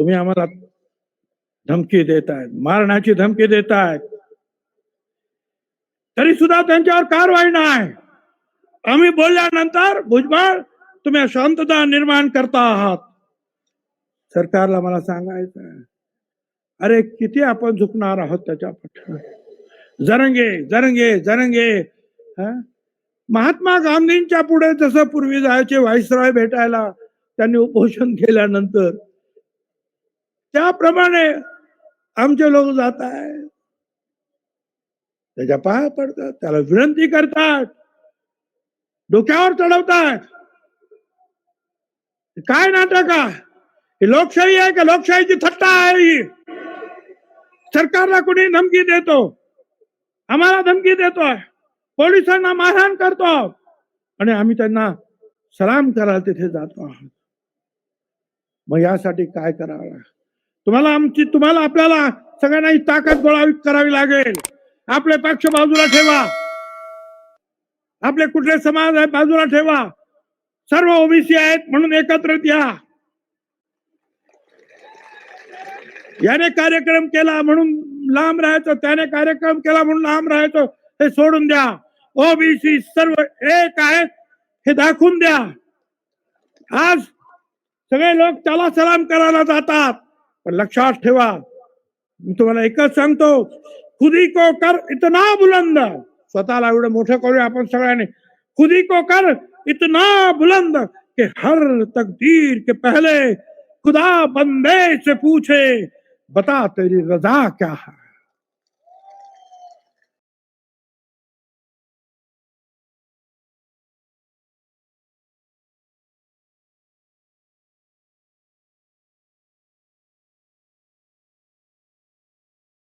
तुम्ही आम्हाला धमकी देत आहेत मारण्याची धमकी देत आहेत तरी सुद्धा त्यांच्यावर कारवाई नाही. आम्ही बोलल्यानंतर भुजबळ तुम्ही शांतता निर्माण करता आहात. सरकारला मला सांगायचं अरे किती आपण झुकणार आहोत त्याच्या पाठीवर जरंगे जरंगे जरंगे महात्मा गांधींच्या पुढे जसं पूर्वी जायचे व्हाईसरॉय भेटायला त्यांनी उपोषण केल्यानंतर त्याप्रमाणे आमचे लोक जात आहेत. त्याच्या पाया पडतात त्याला विनंती करतात. डोक्यावर चढवतात. काय नाटक आहे? ही लोकशाही आहे का लोकशाहीची थट्टा आहे ही? सरकारला कुणी धमकी देतो? आम्हाला धमकी देतोय पोलिसांना मारहाण करतो आणि आम्ही त्यांना सलाम करायला तिथे जातो आहोत. मग यासाठी काय करावं? तुम्हाला आमची तुम्हाला आपल्याला सगळ्यांना ही ताकद गोळा करावी लागेल. आपले पक्ष बाजूला ठेवा. आपले कुठले समाज आहे बाजूला ठेवा. सर्व ओबीसी आहेत म्हणून एकत्रित या. याने कार्यक्रम केला म्हणून लांब राहायचं त्याने कार्यक्रम केला म्हणून लांब राहायचं हे सोडून द्या. ओबीसी सर्व एक आहेत हे दाखवून द्या. आज सगळे लोक त्याला सलाम करायला जातात. पण लक्षात ठेवा। मी तुम्हाला एकच सांगतो, खुदी को कर इतना बुलंद, स्वतःला एवढं मोठं करूया आपण सगळ्यांनी. खुदी को कर इतना बुलंद के हर तकदीर के पहले खुदा बंदे से पूछे, बता तेरी रजा क्या है?